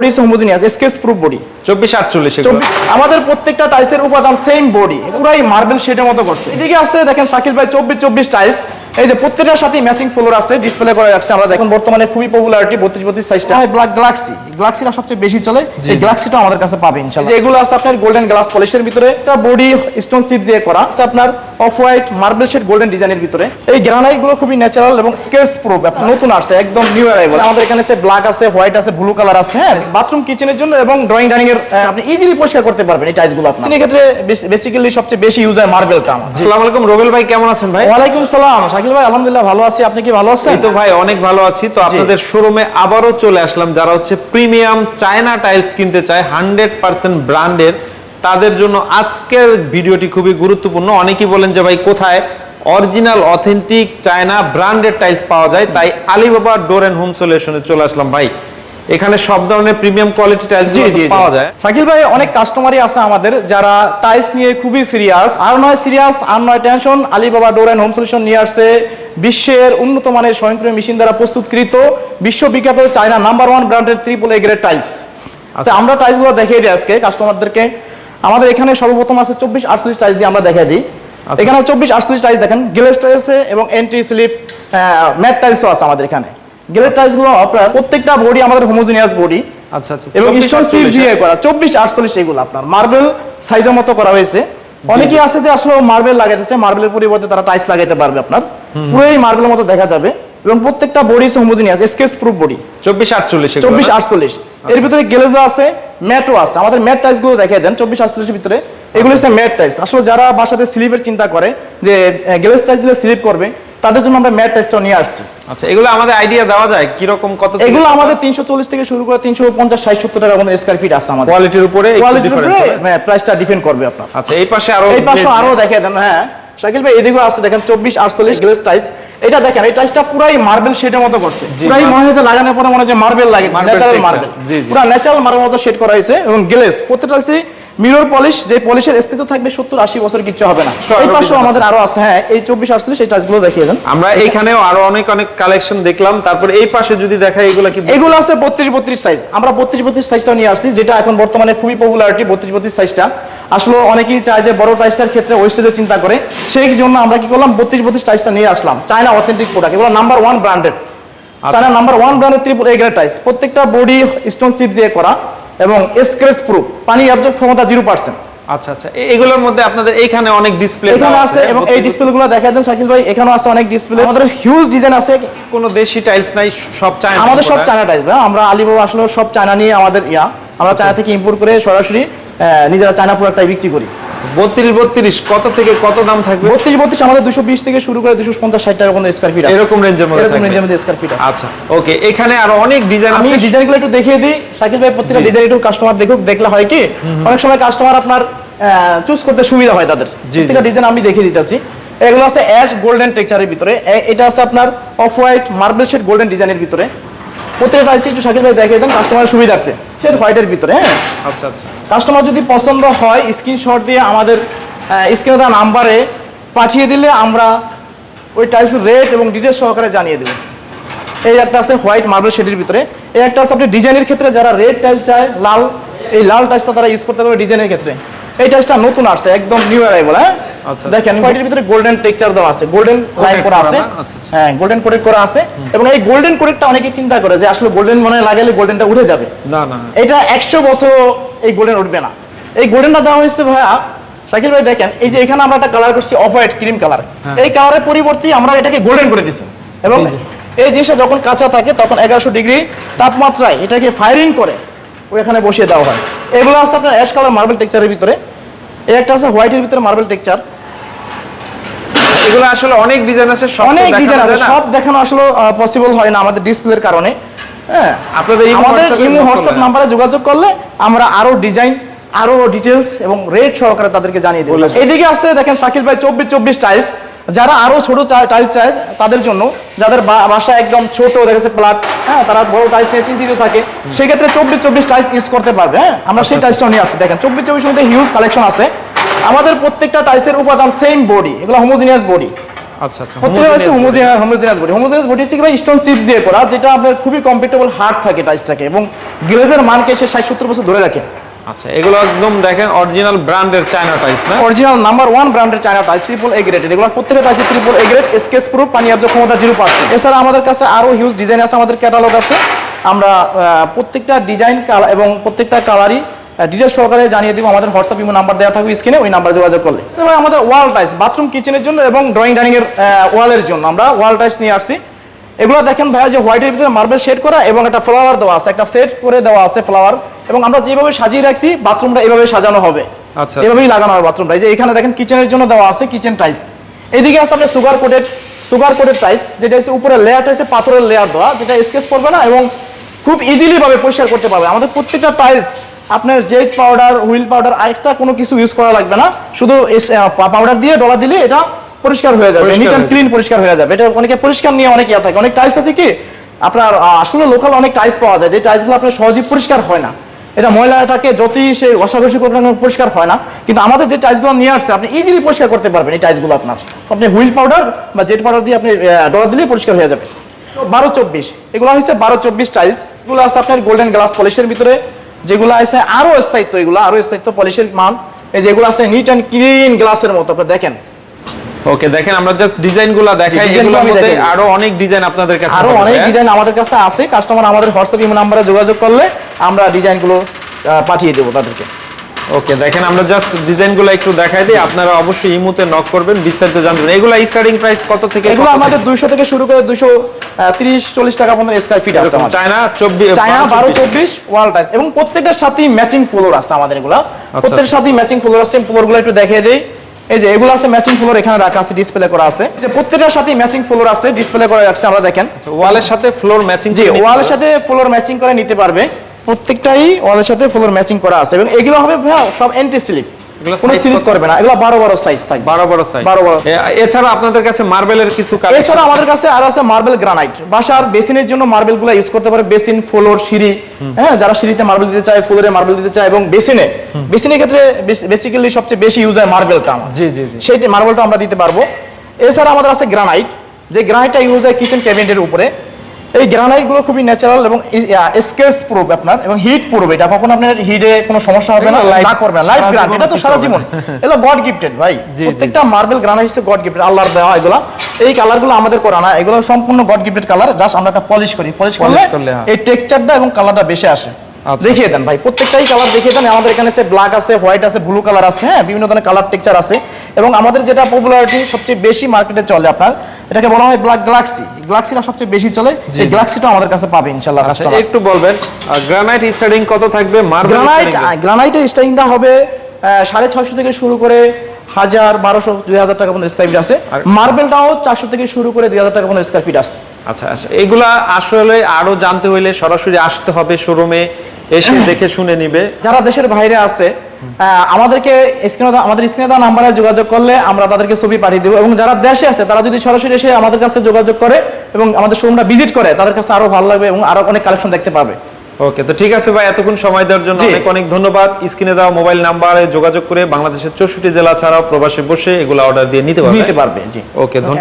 Body homogeneous scratch proof body চব্বিশ আটচল্লিশ এগুলো। আমাদের প্রত্যেকটা টাইলসের উপাদান সেম বডি পুরাই মার্বেল শেডের মতো করছে। এদিকে আছে দেখেন শাকিল ভাই চব্বিশ চব্বিশ টাইলস এই যে প্রত্যেকটার সাথে ম্যাচিং ফ্লোর আছে ডিসপ্লে করে রাখছে। আমরা দেখুন বর্তমানে খুবই পপুলারিটি বত্রিশ বত্রিশ সাইজটা ব্ল্যাক গ্লাক্সি গ্লাক্সিটা সবচেয়ে বেশি চলে। এই গ্লাক্সিটা আমাদের কাছে পাবে ইনশাআল্লাহ। এগুলো আছে আপনার গোল্ডেন গ্লাস পলিশের ভিতরে একটা বডি স্টোন সিট দিয়ে করা আছে আপনার off white marble shade golden ডিজাইনের ভিতরে। এই গ্রানাইটগুলো খুবই ন্যাচারাল এবং স্কেচ প্রুফ নতুন আসছে একদম নিউ অ্যারাইভাল আমাদের এখানে আছে ব্ল্যাক আছে হোয়াইট আছে ব্লু কালার আছে। হ্যাঁ। বাথরুম কিচেনের জন্য এবং ড্রয়িং ডাইনিং এর আপনি ইজিলি পরিষ্কার করতে পারবেন এই টাইলসগুলো আপনি ক্ষেত্রে বেসিক্যালি সবচেয়ে বেশি ইউজ হয় মার্বেলটা আমার আসসালামু আলাইকুম রোবেল ভাই কেমন আছেন ভাই? ওয়ালাইকুম সালাম শাকিল ভাই আলহামদুলিল্লাহ ভালো আছি। আপনি কি ভালো আছেন? তো ভাই অনেক ভালো আছি। তো আপনাদের শোরুমে আবারও চলে আসলাম। যারা হচ্ছে প্রিমিয়াম চায়না টাইলস কিনতে চায় হান্ড্রেড পার্সেন্ট ব্র্যান্ডের তাদের জন্য আজকের ভিডিওটি খুবই গুরুত্বপূর্ণ। অনেকেই বলেন যে ভাই কোথায়? Original authentic China branded tiles পাওয়া যায়। তাই আলিবাবা ডোর এন্ড হোম সলিউশনে চলে আসলাম। ভাই এখানে সব ধরনের প্রিমিয়াম কোয়ালিটি টাইলস। পাওয়া যায়। শাকিল ভাই অনেক কাস্টমারই আছে আমাদের যারা টাইলস নিয়ে খুবই সিরিয়াস আর নয় সিরিয়াস আর নয় tension Alibaba door and home solution নিয়ে আসছে। বিশ্বের উন্নত মানের স্বয়ংক্রিয় মেশিন দ্বারা প্রস্তুতকৃত বিশ্ববিখ্যাত চায়না নাম্বার ওয়ান ব্র্যান্ডের ত্রিপল এ গ্রেড টাইলস আচ্ছা। আমরা টাইলসগুলো দেখিয়ে দিই আজকে কাস্টমারদেরকে আমাদের এখানে সর্বপ্রথম আছে চব্বিশ আটচল্লিশ টাইলস দিয়ে আমরা দেখিয়ে দিই। আচ্ছা। এখানে চব্বিশ আটচল্লিশ টাইলস দেখেন। গ্লেস টাইলস এবং এন্ট্রি স্লিপ ম্যাট টাইলসও আছে আমাদের এখানে। গ্লেস টাইলসগুলো আপনার প্রত্যেকটা বডি আমাদের হোমোজিনিয়াস বডি আচ্ছা আচ্ছা। এবং স্টোন সিট 48 দিয়ে করা চব্বিশ আটচল্লিশ এগুলো আপনার। মার্বেল সাইজের মতো করা হয়েছে। অনেকেই আছে যে আসলে মার্বেল লাগাইতেছে মার্বেলের পরিবর্তে তারা টাইলস লাগাইতে পারবে আপনার। পুরোই মার্বেলের মতো দেখা যাবে। এবং প্রত্যেকটা body homogeneous scratch proof body চব্বিশ আটচল্লিশ এগুলো চব্বিশ না? আটচল্লিশ। এর ভিতরে গ্লেজও আছে ম্যাটও আছে। আমাদের ম্যাট টাইলসগুলো দেখিয়ে দেন চব্বিশ আটচল্লিশের ভিতরে। এগুলো হচ্ছে ম্যাট টাইলস আসলে যারা বাসাতে স্লিপের চিন্তা করে যে গ্লেজ টাইলস দিলে স্লিপ করবে তাদের জন্য আমরা ম্যাট টাইলসটা নিয়ে আসছি। আচ্ছা এগুলো আমাদের আইডিয়া দেওয়া যায় কীরকম কত এগুলো আমাদের তিনশো চল্লিশ থেকে শুরু করে তিনশো পঞ্চাশ ষাট সত্তর টাকা আমাদের স্কোয়ার ফিট আছে আমাদের। কোয়ালিটির উপরে কোয়ালিটির উপরে হ্যাঁ প্রাইসটা ডিপেন্ড করবে আপনার। আচ্ছা এই পাশে আরও এই পাশে আরও দেখে দেন হ্যাঁ। শাকিল ভাই এদিকেও আছে দেখেন চব্বিশ আটচল্লিশ গ্লেস টাইস এটা দেখেন এই টাইসটা পুরাই মার্বেল শেডের মতো করছে। পুরাই মনে হচ্ছে লাগানোর পরে মনে হচ্ছে মার্বেল লাগে ন্যাচারাল মার্বেল। পুরো ন্যাচারাল মার্বেল মতো শেড করা হয়েছে এবং গ্লেস প্রত্যেকটা হচ্ছে মিরর পলিশ যে পলিশের স্থিত থাকবে সত্তর আশি বছর কিচ্ছু হবে না। এই পাশেও আমাদের আরও আছে। হ্যাঁ এই চব্বিশ আটচল্লিশ এই টাইসগুলো দেখিয়ে দেন। আমরা এইখানেও আরও অনেক অনেক কালেকশন দেখলাম। তারপর এই পাশে যদি দেখাই এগুলো কি এগুলো আছে বত্রিশ বত্রিশ সাইজ আমরা বত্রিশ বত্রিশ সাইজটা নিয়ে আসছি যেটা এখন বর্তমানে খুবই পপুলারিটি বত্রিশ বত্রিশ সাইজটা আসলে অনেকেই চায় যে বড় টাইসটার ক্ষেত্রে ওয়েস্টেজের চিন্তা করে। সেই জন্য আমরা কি করলাম বত্রিশ বত্রিশ টাইসটা নিয়ে আসলাম। চায়না অথেন্টিক প্রোডাক্ট এগুলো number one branded China number one ব্র্যান্ডের ত্রিপুর এগ্রেড টাইস প্রত্যেকটা বডি স্টোন সিট দিয়ে করা। এবং স্ক্রেচ প্রুফ পানি অ্যাবজর্ব ক্ষমতা জিরো পার্সেন্ট আচ্ছা আচ্ছা। এগুলোর মধ্যে আপনাদের এইখানে অনেক ডিসপ্লে এখানে আছে এবং এই ডিসপ্লে গুলো দেখা দেন শাকিল ভাই এখানেও আছে অনেক ডিসপ্লে আমাদের হিউজ ডিজাইন আছে। কোনো দেশি টাইলস নাই সব চায় আমাদের সব চায়না টাইলস ভাই। আমরা আলিবাবা আসলে সব চায়না নিয়ে আমাদের ইয়া। আমরা চায়না থেকে ইম্পোর্ট করে সরাসরি নিজেরা চায়না প্রোডাক্টটাই বিক্রি করি। বত্রিশ বত্রিশ কত থেকে কত দাম থাকবে? বত্রিশ বত্রিশ আমাদের দুশো বিশ থেকে শুরু করে দুশো পঞ্চাশ ষাট টাকা পর্যন্ত স্কোয়ার ফিট এরকম রেঞ্জের মধ্যে এরকম রেঞ্জের মধ্যে স্কোয়ার ফিট আচ্ছা ওকে এখানে আরও অনেক ডিজাইন আমি ডিজাইনগুলো একটু দেখিয়ে দিই। শাকিল ভাই প্রত্যেকটা ডিজাইন একটু কাস্টমার দেখুক দেখলে হয় কি? অনেক সময় কাস্টমার আপনার চুজ করতে সুবিধা হয় তাদের। প্রত্যেকটা ডিজাইন আমি দেখিয়ে দিতেছি। এগুলো আছে অ্যাশ গোল্ডেন টেক্সচারের ভিতরে। এটা আছে আপনার off white marble shade golden ডিজাইনের ভিতরে। প্রত্যেকটা আছে একটু শাকিল ভাই দেখিয়ে দেন কাস্টমারের সুবিধার্থে। শেড হোয়াইটের ভিতরে হ্যাঁ? আচ্ছা আচ্ছা। কাস্টমার যদি পছন্দ হয় স্ক্রিনশট দিয়ে আমাদের স্ক্রিনে দেওয়া নাম্বারে পাঠিয়ে দিলে আমরা ওই টাইলসের রেট এবং ডিটেলস সহকারে জানিয়ে দেবো। এই একটা আছে হোয়াইট মার্বেল শেডের ভিতরে। এই একটা আছে আপনি ডিজাইনের ক্ষেত্রে যারা রেড টাইলস চায় লাল এই লাল টাইলসটা তারা ইউজ করতে পারবে ডিজাইনের ক্ষেত্রে। এই টাইলসটা নতুন আসছে একদম নিউ অ্যারাইভাল হ্যাঁ? আচ্ছা। দেখেন হোয়াইটের ভিতরে গোল্ডেন টেক্সচার দেওয়া আছে গোল্ডেন লাইন করা আছে? আচ্ছা, আচ্ছা। হ্যাঁ গোল্ডেন কোটেড করা আছে। এবং এই গোল্ডেন কোটেডটা অনেকে চিন্তা করে যে আসলে গোল্ডেন মনে লাগালে গোল্ডেনটা উঠে যাবে। না না। এটা একশো বছর এই গোল্ডেন উঠবে না। এই গোল্ডেনটা দেওয়া হয়েছে ভাইয়া শাকিল ভাই দেখেন এই যে এখানে আমরা একটা কালার করছি অফ হোয়াইট ক্রিম কালার। এই কালারের পরিবর্তে আমরা এটাকে গোল্ডেন করে দিছি। এবং এই এই জিনিসটা যখন কাঁচা থাকে তখন এগারোশো ডিগ্রি তাপমাত্রায় এটাকে ফায়ারিং করে। ওইখানে বসিয়ে দেওয়া হয়। এগুলো আছে আপনার অ্যাশ কালার মার্বেল টেক্সচারের ভিতরে। এই একটা আছে হোয়াইটের ভিতরে মার্বেল টেক্সচার এগুলো আসলে অনেক ডিজাইন আছে সব অনেক ডিজাইন আছে। সব দেখানো আসলে পসিবল হয় না আমাদের ডিসপ্লের কারণে। হ্যাঁ? আপনাদের আমাদের ইমো হোয়াটসঅ্যাপ। নাম্বারে যোগাযোগ করলে আমরা আরও ডিজাইন আরও ডিটেলস এবং রেট সহকারে তাদেরকে জানিয়ে দেবো। এদিকে আছে দেখেন শাকিল ভাই চব্বিশ চব্বিশ টাইলস যারা আরও ছোট টাইলস চায় তাদের জন্য যাদের বাসা একদম ছোট দেখেছে প্লাট হ্যাঁ তারা বড় টাইলস নিয়ে চিন্তিত থাকে সেক্ষেত্রে চব্বিশ চব্বিশ টাইলস ইউজ করতে পারবে হ্যাঁ আমরা সেই টাইলসটাও নিয়ে আসছি। দেখেন চব্বিশ চব্বিশ মধ্যে হিউজ কালেকশন আছে। আমাদের প্রত্যেকটা টাইলসের উপাদান সেম বডি এগুলো হোমোজিনিয়াস বডি আচ্ছা, আচ্ছা, প্রত্যেকটা হচ্ছে homogeneous homogeneous body homogeneous body হচ্ছে ভাই স্টোন চিপ দিয়ে করা যেটা আপনার খুবই কমফর্টেবল হার্ড থাকে টাইসটাকে এবং গ্লেজের মানকে সে ষাট সত্তর বছর ধরে রাখে। আচ্ছা এগুলো একদম দেখেন অরিজিনাল ব্র্যান্ডের চায়না টাইলস না? অরিজিনাল নাম্বার ওয়ান ব্র্যান্ডের China tiles triple A grade এগুলো প্রত্যেকটা টাইসে triple A grade scratch proof পানি আর্য ক্ষমতা জিরো পার্সেন্ট এছাড়া আমাদের কাছে আরও হিউজ ডিজাইন আছে, আমাদের ক্যাটালগ আছে। আমরা প্রত্যেকটা ডিজাইন এবং প্রত্যেকটা কালারই ডিটেলস সহকারে জানিয়ে দিব। আমাদের হোয়াটসঅ্যাপ ইমো নাম্বার দেওয়া থাকবে স্ক্রিনে ওই নাম্বার যোগাযোগ করলে। ভাই, আমাদের ওয়াল টাইস বাথরুম কিচেনের জন্য এবং ড্রয়িং ডাইনিং এর ওয়ালের জন্য। আমরা ওয়াল টাইস নিয়ে আসছি। এগুলো দেখেন ভাইয়া যে হোয়াইটের ভিতরে মার্বেল শেড করা এবং একটা ফ্লাওয়ার দেওয়া আছে। একটা সেট করে দেওয়া আছে ফ্লাওয়ার এবং আমরা যেভাবে সাজিয়ে রাখছি বাথরুমটা এভাবে সাজানো হবে। আচ্ছা। এভাবেই লাগানো হবে বাথরুমটা। এই যে এখানে দেখেন কিচেনের জন্য দেওয়া আছে কিচেন টাইস এইদিকে আছে আপনার sugar coated sugar coated tiles যেটা হচ্ছে উপরে লেয়ারটা হচ্ছে পাথরের লেয়ার দেওয়া যেটা স্কেচ করবে না এবং খুব ইজিলি ভাবে পরিষ্কার করতে পারবে। আমাদের প্রত্যেকটা টাইলস আপনার jet powder wheel powder extra কোনো কিছু ইউজ করা লাগবে না। শুধু পাউডার দিয়ে ডলা দিলে এটা পরিষ্কার হয়ে যাবে। নিট অ্যান্ড ক্লিন পরিষ্কার হয়ে যাবে। এটা অনেকে পরিষ্কার নিয়ে অনেক ইয়া থাকে। অনেক টাইলস আছে কি আপনার আসলে লোকাল অনেক টাইলস পাওয়া যায়। যে টাইলসগুলো আপনার সহজেই পরিষ্কার হয় না। এটা ময়লাটাকে যতই সে ঘষাঘষি করবে পরিষ্কার হয় না। কিন্তু আমাদের যে টাইলসগুলো নিয়ে আসছে আপনি ইজিলি পরিষ্কার করতে পারবেন এই টাইলসগুলো আপনার। আপনি হুইল পাউডার বা জেট পাউডার দিয়ে আপনি ডলা দিলেই পরিষ্কার হয়ে যাবে। বারো চব্বিশ এগুলো হচ্ছে বারো চব্বিশ টাইলস। এগুলো আছে আপনার গোল্ডেন গ্লাস পলিশের ভিতরে। যেগুলো আছে আরও স্থায়িত্ব এগুলো আরও স্থায়িত্ব পলিশের মান। এই যেগুলো আছে নিট অ্যান্ড ক্লিন গ্লাসের মতো আপনি দেখেন। ওকে দেখেন আমরা জাস্ট ডিজাইনগুলা দেখাই ডিজাইনগুলো এগুলোর মধ্যে আরও অনেক ডিজাইন আপনাদের কাছে আরও অনেক? ডিজাইন আমাদের কাছে আছে। কাস্টমার আমাদের হোয়াটসঅ্যাপ ইমো নাম্বারে যোগাযোগ করলে আমরা ডিজাইনগুলো পাঠিয়ে দেবো তাদেরকে। ওকে দেখেন আমরা জাস্ট ডিজাইনগুলো একটু দেখাই দিই। আপনারা অবশ্যই ইমুতে নক করবেন বিস্তারিত জানবেন। এগুলা স্টার্টিং প্রাইস কত থেকে এগুলো আমাদের দুইশো থেকে শুরু করে দুইশো তিরিশ চল্লিশ টাকা পর্যন্ত স্কোয়ার ফিট আছে আমাদের। চায়না চব্বিশ চায়না বারো চব্বিশ। ওয়াল টাইস এবং প্রত্যেকটার সাথেই ম্যাচিং ফ্লোর আছে আমাদের এগুলা। আচ্ছা। প্রত্যেকটার সাথেই ম্যাচিং ফ্লোর আছে। ফ্লোরগুলো একটু দেখিয়ে দিই। এই যে এগুলো আছে ম্যাচিং ফ্লোর এখানে রাখা আছে ডিসপ্লে করা আছে। যে প্রত্যেকটার সাথেই ম্যাচিং ফ্লোর আছে ডিসপ্লে করা রাখছে আমরা দেখেন। ওয়ালের সাথে ফ্লোর ম্যাচিং জি ওয়ালের সাথে ফ্লোর ম্যাচিং করে নিতে পারবে। প্রত্যেকটাই ওয়ালের সাথে ফ্লোর ম্যাচিং করা আছে। এবং এগুলো হবে ভাইয়া সব এন্টি স্লিপ কোনো স্লিপ করবে না। এগুলো বারো বারো সাইজ থাকবে। বারো বড় সাইজ বারো বড়। এছাড়া আপনাদের কাছে মার্বেলের কিছু কাজ এছাড়া আমাদের কাছে আরও আছে মার্বেল গ্রানাইট। বাসার বেসিনের জন্য মার্বেলগুলো ইউজ করতে পারে বেসিন ফ্লোর সিঁড়ি। হ্যাঁ যারা সিঁড়িতে মার্বেল দিতে চায় ফ্লোরে মার্বেল দিতে চায় এবং বেসিনে। বেসিনের ক্ষেত্রে বেসিক্যালি সবচেয়ে বেশি ইউজ হয় মার্বেলটা জি জি জি। সেই মার্বেলটা আমরা দিতে পারব। এছাড়া আমাদের আছে গ্রানাইট। যে গ্রানাইটটা ইউজ হয় কিচেন ক্যাবিনেটের উপরে। এই গ্রানাইটগুলো খুবই ন্যাচারাল এবং স্কেচ প্রুফ আপনার এবং হিট প্রুফ এটা কখনো আপনার হিটে কোনো সমস্যা হবে না লাইফ লাইট করবে না লাইফ সারা গ্রান্ট এটা তো সারা জীবন। এগুলো গড গিফটেড ভাই। প্রত্যেকটা মার্বেল গ্রানাইট হচ্ছে গড গিফটেড আল্লাহর দেওয়া এগুলো এই কালারগুলো আমাদের করা না এগুলো সম্পূর্ণ গড গিফটেড কালার জাস্ট আমরা একটা পলিশ করি পলিশ করলে হ্যাঁ। এই টেক্সচারটা এবং কালারটা বেশি আসে। দেখিয়ে দেন ভাই প্রত্যেকটাই কালার দেখিয়ে দেন। আমাদের এখানে সে ব্ল্যাক আছে হোয়াইট আছে ব্লু কালার আছে হ্যাঁ বিভিন্ন ধরনের কালার টেক্সচার আছে। এবং আমাদের যেটা পপুলারিটি সবচেয়ে বেশি মার্কেটে চলে আপনার এটাকে বলা হয় ব্ল্যাক গ্লাক্সি গ্লাক্সিটা সবচেয়ে বেশি চলে এই গ্লাক্সিটা আমাদের কাছে পাবে ইনশাআল্লাহ আচ্ছা, কাস্টমার একটু বলবেন গ্রানাইট স্টার্টিং কত থাকবে? মার্বেল গ্রানাইট গ্রানাইটের হবে সাড়ে ছয়শো থেকে শুরু করে হাজার বারোশো দুই হাজার টাকা পর্যন্ত স্কোয়ার ফিট আছে। মার্বেলটাও চারশো থেকে শুরু করে দুই হাজার টাকা পর্যন্ত স্কোয়ার ফিট আছে। আচ্ছা আচ্ছা এগুলা আসলে আরও জানতে হইলে সরাসরি আসতে হবে শোরুমে এসে দেখে শুনে নিবে। যারা দেশের বাইরে আছে আমাদেরকে স্ক্রিনে আমাদের স্ক্রিনে দেওয়া নাম্বারে যোগাযোগ করলে আমরা তাদেরকে ছবি পাঠিয়ে দেবো এবং যারা দেশে আছে তারা যদি সরাসরি এসে আমাদের কাছে যোগাযোগ করে এবং আমাদের শোরুমটা ভিজিট করে তাদের কাছে আরও ভালো লাগবে এবং আরও অনেক কালেকশন দেখতে পাবে। ওকে তো ঠিক আছে ভাই এতক্ষণ সময় দেওয়ার জন্য অনেক অনেক ধন্যবাদ। স্ক্রিনে দেওয়া মোবাইল নাম্বারে যোগাযোগ করে বাংলাদেশের চৌষট্টি জেলা ছাড়াও প্রবাসে বসে এগুলো অর্ডার দিয়ে নিতে পারবে। নিতে পারবে জি। ওকে ধন্যবাদ।